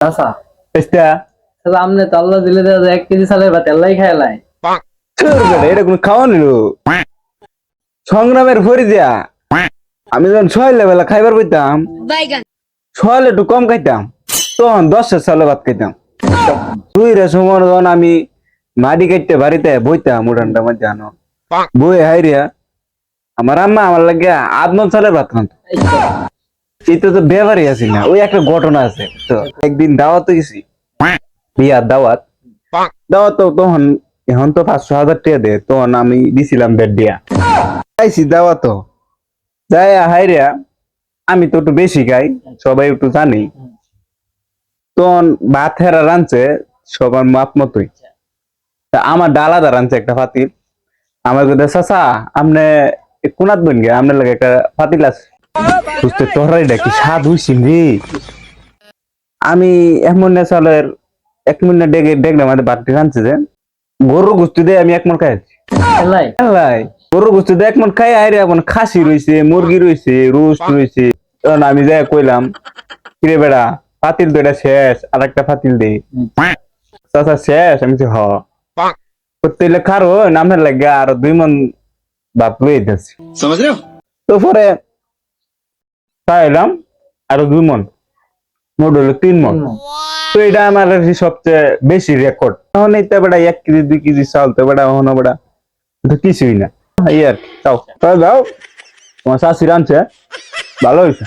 আচ্ছা। এসটা? তাহলে আমনে তো আল্লাহ দিলে দেওয়া যায় এক কেজি চালের ভাত আল্লাহ খাইলাই ছোট বেটা, এটা কোনো খাওয়া নিল? সংগ্রামের ফরি দিয়া। আমি যখন ছয় লেবেলা খাইবার বইতাম বাইগান। ছয় একটু কম খাইতাম তখন দশটা চালে ভাত খাইতাম। দুই রে সময় যখন আমি মাটি কাটতে বাড়িতে বইতাম উঠানটা মধ্যে আনো। বই হাইরিয়া আমার আম্মা আমার লাগে আদমন চালের ভাত খান্ত। এটা তো ব্যবহারই আছি না, ওই একটা ঘটনা আছে। তো একদিন দাওয়াত গেছি দাওয়াত। দাওয়াত তো তখন, এখন তো পাঁচশো হাজার টাকা তখন আমি দিছিলাম বেড দিয়া। খাইছি দাওয়াত। যাই আমি তো একটু বেশি খাই, সবাই একটু জানি। তখন ভাত হেরা রাঁধছে, সবার মাপ মতোই। তা আমার ডালাদা রাঁধছে একটা পাতিল আমার কথা চাচা আপনি কোনাত বন গে আপনার লাগে একটা পাতিল আছে। বুঝতে তোরাই ডাকি স্বাদ হইছি রে। আমি এমন নেশালের এক মিনিট ডেকে দেখলাম আমাদের বাড়িতে আনছে যে গরু গুস্তি দিয়ে আমি এক মন খাইছি গরু গুস্তি দিয়ে এক মন খাই আইরে এখন খাসি রইছে মুরগি রইছে রোস্ট রইছে। তখন আমি যাই কইলাম কিরে বেড়া পাতিল তো শেষ আর একটা পাতিল দে। চাচা শেষ? আমি হ। করতে খারো নামের লাগে আর দুই মন বাপ রয়ে যাচ্ছে তো পরে চাইলাম আরও দুই মন। মোট হলো তিন মন। তো এটা আমার সবচেয়ে বেশি রেকর্ড তখন এইতে বেড়া এক কেজি দুই কেজি চাল তো বেড়া হনো বেড়া। তো কিছুই না। ইয়ার তাও চাও। তাও দাও। তোমার শাশি রাঁধছে ভালো হয়েছে।